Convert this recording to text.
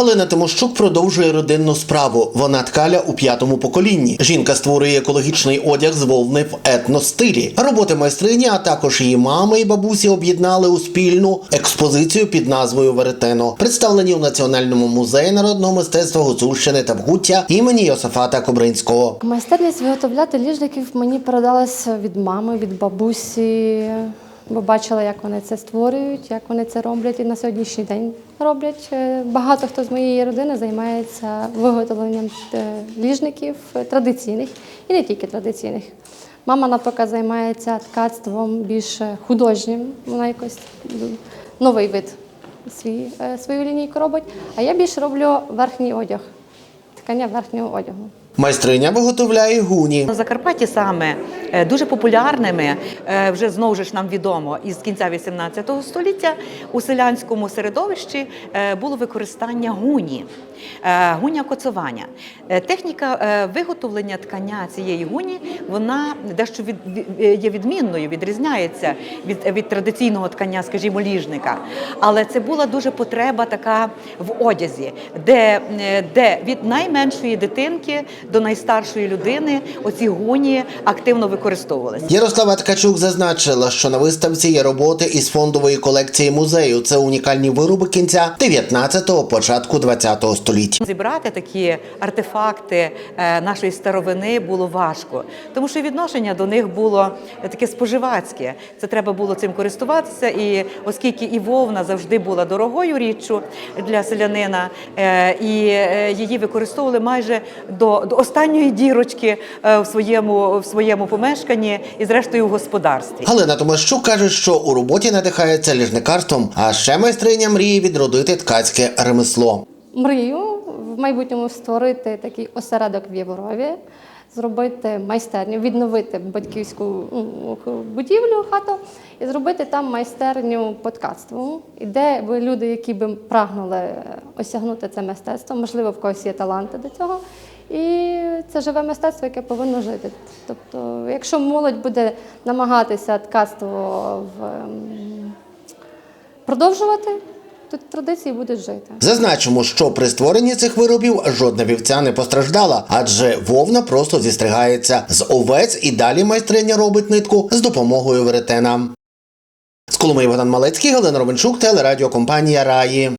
Галина Тимощук продовжує родинну справу. Вона ткаля у п'ятому поколінні. Жінка створює екологічний одяг з вовни в етностилі. Роботи майстрині, а також її мами і бабусі об'єднали у спільну експозицію під назвою Веретено, представлені у Національному музеї народного мистецтва Гуцульщини та Вгуття імені Йосифата Кобринського. Майстерність виготовляти ліжників мені передалася від мами, від бабусі, бо бачила, як вони це створюють, як вони це роблять і на сьогоднішній день роблять. Е, Багато хто з моєї родини займається виготовленням е, ліжників е, традиційних і не тільки традиційних. Мама навпаки займається ткацтвом більш художнім, вона якось новий вид свій, свою лінійку робить. А я більше роблю верхній одяг, ткання верхнього одягу. Майстриня виготовляє гуні. На Закарпатті саме е, дуже популярними, е, вже знову ж нам відомо, із кінця 18 століття у селянському середовищі е, було використання гуні, гуня коцування. Техніка виготовлення ткання цієї гуні, вона дещо від, є відмінною, відрізняється від, від традиційного ткання, скажімо, ліжника. Але це була дуже потреба така в одязі, де, де від найменшої дитинки до найстаршої людини оці гуні активно використовувалися. Ярослава Ткачук зазначила, що на виставці є роботи із фондової колекції музею. Це унікальні вироби кінця 19-го, початку 20-го століття. Зібрати такі артефакти е, нашої старовини було важко, тому що відношення до них було таке споживацьке. Це треба було цим користуватися. І оскільки і вовна завжди була дорогою річчю для селянина, е, і е, її використовували майже до, до останньої дірочки е, в своєму в своєму помешканні і зрештою в господарстві. Галина Томащук каже, що у роботі надихається ліжникарством, а ще майстриня мріє відродити ткацьке ремесло. Мрію в майбутньому створити такий осередок в Єврові, зробити майстерню, відновити батьківську будівлю, хату і зробити там майстерню по ткацтву, і де би люди, які би прагнули осягнути це мистецтво, можливо, в когось є таланти до цього. І живе мистецтво, яке повинно жити. Тобто, якщо молодь буде намагатися ткацтво ем, продовжувати, то традиції будуть жити. Зазначимо, що при створенні цих виробів жодна вівця не постраждала, адже вовна просто зістригається з овець і далі майстриня робить нитку з допомогою веретена. З Коломиї Богдан Малецький, Галина Ровенчук, телерадіокомпанія Раї.